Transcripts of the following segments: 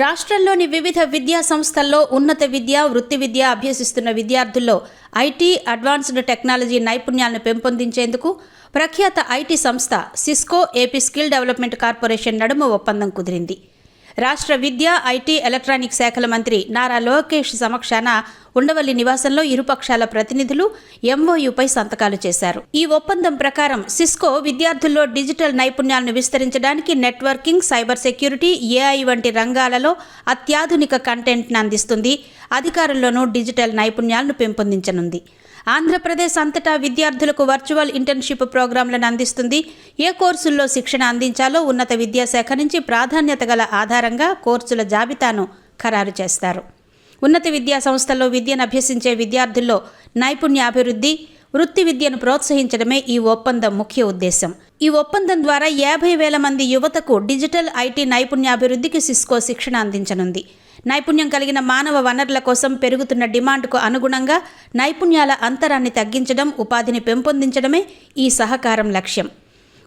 రాష్ట్రంలోని వివిధ విద్యా సంస్థల్లో ఉన్నత విద్య వృత్తి విద్య అభ్యసిస్తున్న విద్యార్థుల్లో ఐటీ అడ్వాన్స్డ్ టెక్నాలజీ నైపుణ్యాలను పెంపొందించేందుకు ప్రఖ్యాత ఐటీ సంస్థ Cisco AP skill development corporation నడుమ ఒప్పందం కుదిరింది. రాష్ట్ర విద్య ఐటీ ఎలక్ట్రానిక్ శాఖల మంత్రి నారా లోకేష్ సమక్షాన ఉండవల్లి నివాసంలో ఇరుపక్షాల ప్రతినిధులు ఎంఓయుపై సంతకాలు చేశారు. ఈ ఒప్పందం ప్రకారం సిస్కో విద్యార్థుల్లో డిజిటల్ నైపుణ్యాలను విస్తరించడానికి నెట్వర్కింగ్ సైబర్ సెక్యూరిటీ ఏఐ వంటి రంగాలలో అత్యాధునిక కంటెంట్ను అందిస్తుంది. అధికారుల్లోనూ డిజిటల్ నైపుణ్యాలను పెంపొందించనుంది. ఆంధ్రప్రదేశ్ అంతటా విద్యార్థులకు వర్చువల్ ఇంటర్న్షిప్ ప్రోగ్రాంలను అందిస్తుంది. ఏ కోర్సుల్లో శిక్షణ అందించాలో ఉన్నత విద్యాశాఖ నుంచి ప్రాధాన్యత గల ఆధారంగా కోర్సుల జాబితాను ఖరారు చేస్తారు. ఉన్నత విద్యా సంస్థల్లో విద్యను అభ్యసించే విద్యార్థుల్లో నైపుణ్యాభివృద్ధి వృత్తి విద్యను ప్రోత్సహించడమే ఈ ఒప్పందం ముఖ్య ఉద్దేశం. ఈ ఒప్పందం ద్వారా యాభై వేల మంది యువతకు డిజిటల్ ఐటీ నైపుణ్యాభివృద్ధికి సిస్కో శిక్షణ అందించనుంది. నైపుణ్యం కలిగిన మానవ వనరుల కోసం పెరుగుతున్న డిమాండ్కు అనుగుణంగా నైపుణ్యాల అంతరాన్ని తగ్గించడం ఉపాధిని పెంపొందించడమే ఈ సహకారం లక్ష్యం.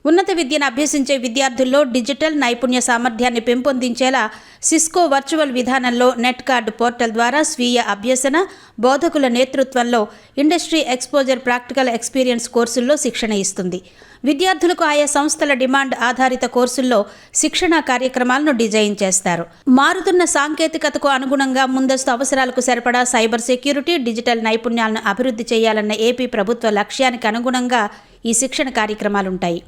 ఉన్నత విద్యను అభ్యసించే విద్యార్థుల్లో డిజిటల్ నైపుణ్య సామర్థ్యాన్ని పెంపొందించేలా సిస్కో వర్చువల్ విధానంలో నెట్ కార్డు పోర్టల్ ద్వారా స్వీయ అభ్యసన బోధకుల నేతృత్వంలో ఇండస్ట్రీ ఎక్స్పోజర్ ప్రాక్టికల్ ఎక్స్పీరియన్స్ కోర్సుల్లో శిక్షణ ఇస్తుంది. విద్యార్థులకు ఆయా సంస్థల డిమాండ్ ఆధారిత కోర్సుల్లో శిక్షణా కార్యక్రమాలను డిజైన్ చేస్తారు. మారుతున్న సాంకేతికతకు అనుగుణంగా ముందస్తు అవసరాలకు సరిపడా సైబర్ సెక్యూరిటీ డిజిటల్ నైపుణ్యాలను అభివృద్ధి చేయాలన్న ఏపీ ప్రభుత్వ లక్ష్యానికి అనుగుణంగా ఈ శిక్షణ కార్యక్రమాలుంటాయి.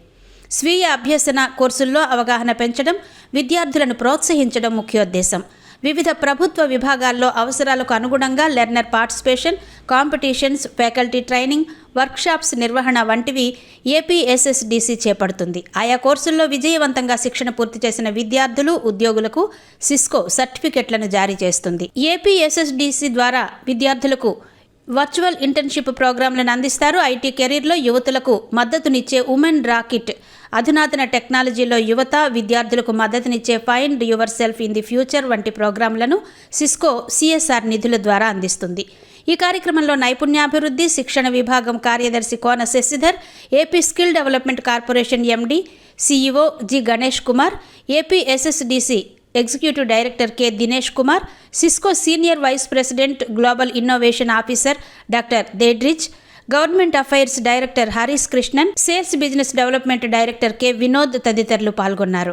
స్వీయ అభ్యసన కోర్సుల్లో అవగాహన పెంచడం విద్యార్థులను ప్రోత్సహించడం ముఖ్యోద్దేశం వివిధ ప్రభుత్వ విభాగాల్లో అవసరాలకు అనుగుణంగా learner participation competitions faculty training workshops నిర్వహణ వంటివి ఏపీఎస్ఎస్డిసి చేపడుతుంది. ఆయా కోర్సుల్లో విజయవంతంగా శిక్షణ పూర్తి చేసిన విద్యార్థులు ఉద్యోగులకు సిస్కో సర్టిఫికెట్లను జారీ చేస్తుంది. ఏపీఎస్ఎస్డిసి ద్వారా విద్యార్థులకు వర్చువల్ ఇంటర్న్షిప్ ప్రోగ్రాంలను అందిస్తారు. ఐటీ కెరీర్లో యువతులకు మద్దతునిచ్చే ఉమెన్ రాకెట్ అధునాతన టెక్నాలజీలో యువత విద్యార్థులకు మద్దతునిచ్చే find yourself in the future వంటి ప్రోగ్రాంలను సిస్కో సిఎస్ఆర్ నిధుల ద్వారా అందిస్తుంది. ఈ కార్యక్రమంలో నైపుణ్యాభివృద్ధి శిక్షణ విభాగం కార్యదర్శి Kona Sasidhar AP skill development corporation MD CEO G Ganesh Kumar AP SSDC executive director K Dinesh Kumar Cisco senior vice president global innovation officer doctor Diedrich government affairs director Harish Krishnan sales business development director K Vinod తదితరులు పాల్గొన్నారు.